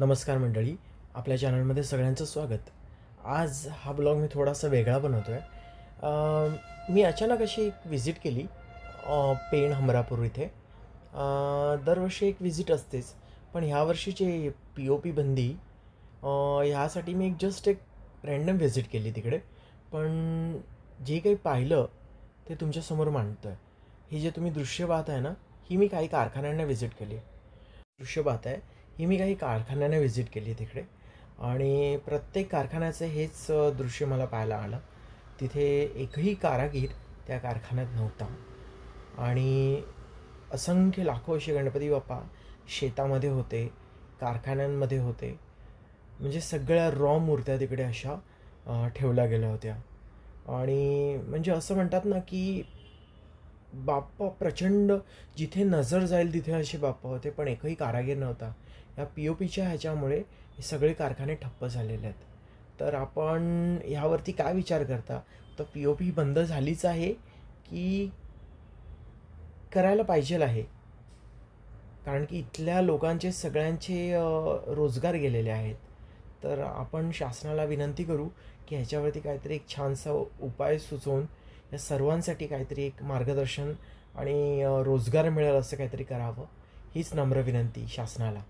नमस्कार मंडळी आपल्या चॅनलमध्ये सगळ्यांचं स्वागत. आज हा ब्लॉग मी थोडासा वेगळा बनवतो आहे मी अचानक अशी एक व्हिजिट केली पेण हमरापूर इथे. दरवर्षी एक व्हिजिट असतेच पण ह्यावर्षीचे पी ओ पी बंदी ह्यासाठी मी एक जस्ट एक रँडम व्हिजिट केली तिकडे. पण जे काही पाहिलं ते तुमच्यासमोर मांडतो आहे हे जे तुम्ही दृश्य पाहत आहे ना ही मी काही कारखान्यांना व्हिजिट केली. दृश्य पाहत आहे ही मी काही कारखान्यांना व्हिजिट केली तिकडे. आणि प्रत्येक कारखान्याचं हेच दृश्य मला पाहायला आलं. तिथे एकही कारागीर त्या कारखान्यात नव्हता. आणि असंख्य लाखो असे गणपती बाप्पा शेतामध्ये होते कारखान्यांमध्ये होते. म्हणजे सगळ्या रॉ मूर्त्या तिकडे अशा ठेवल्या गेल्या होत्या. आणि म्हणजे असं म्हणतात ना की बाप्पा प्रचंड जिथे नजर जाईल तिथे असे बाप्पा होते पण एकही कारागीर नव्हता. ह्या पी ओ पीच्या ह्याच्यामुळे हे सगळे कारखाने ठप्प झालेले आहेत. तर आपण ह्यावरती काय विचार करता? तर पी ओ पी बंद झालीच आहे की करायला पाहिजेल आहे? कारण की इथल्या लोकांचे सगळ्यांचे रोजगार गेलेले आहेत. तर आपण शासनाला विनंती करू की ह्याच्यावरती काहीतरी एक छानसा उपाय सुचवून या सर्वांसाठी काहीतरी एक मार्गदर्शन आणि रोजगार मिळेल असं काहीतरी करावं. हीच नम्र विनंती शासनाला.